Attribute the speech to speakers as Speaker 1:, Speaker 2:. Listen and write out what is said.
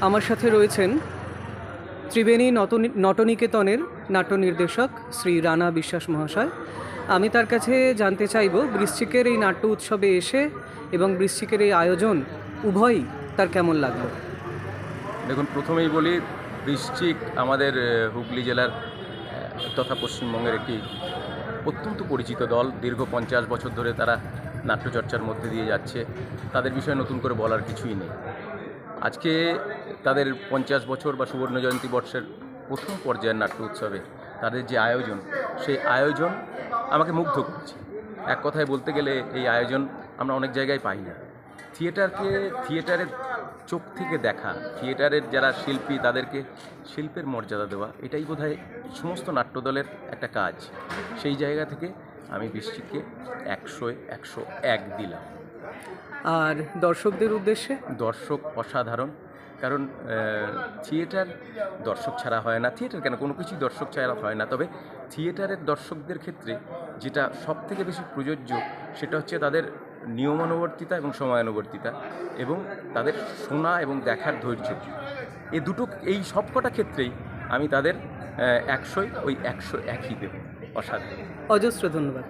Speaker 1: আমার সাথে রয়েছেন ত্রিবেণী নটনি নটনিকেতনের নাট্য নির্দেশক শ্রী রানা বিশ্বাস মহাশয়। আমি তার কাছে জানতে চাইব, বৃশ্চিকের এই নাট্য উৎসবে এসে এবং বৃশ্চিকের এই আয়োজন উভয়ই তার কেমন লাগল?
Speaker 2: দেখুন, প্রথমেই বলি, বৃশ্চিক আমাদের হুগলি জেলার তথা পশ্চিমবঙ্গের একটি অত্যন্ত পরিচিত দল। দীর্ঘ পঞ্চাশ বছর ধরে তারা নাট্যচর্চার মধ্যে দিয়ে যাচ্ছে। তাদের বিষয়ে নতুন করে বলার কিছুই নেই। আজকে তাদের পঞ্চাশ বছর বা সুবর্ণ জয়ন্তী বর্ষের প্রথম পর্যায়ের নাট্য উৎসবে তাদের যে আয়োজন, সেই আয়োজন আমাকে মুগ্ধ করেছে। এক কথায় বলতে গেলে এই আয়োজন আমরা অনেক জায়গায় পাই না। থিয়েটারকে, থিয়েটারের চোখ থেকে দেখা, থিয়েটারের যারা শিল্পী, তাদেরকে শিল্পের মর্যাদা দেওয়া, এটাই বোধহয় সমস্ত নাট্যদলের একটা কাজ। সেই জায়গা থেকে আমি বৃষ্টিকে একশোয় একশো এক দিলাম।
Speaker 1: আর দর্শকদের উদ্দেশ্যে?
Speaker 2: দর্শক অসাধারণ। কারণ থিয়েটার দর্শক ছাড়া হয় না। থিয়েটার কেন? কোনো কিছুই দর্শক ছাড়া হয় না। তবে থিয়েটারের দর্শকদের ক্ষেত্রে যেটা সব থেকে বেশি প্রযোজ্য সেটা হচ্ছে তাদের নিয়মানুবর্তিতা এবং সময়ানুবর্তিতা এবং তাদের শোনা এবং দেখার ধৈর্য। এ দুটো এই সবকটা ক্ষেত্রেই আমি তাদের একশোই ওই একশো একই দেব। অসাধারণ।
Speaker 1: অজস্র ধন্যবাদ।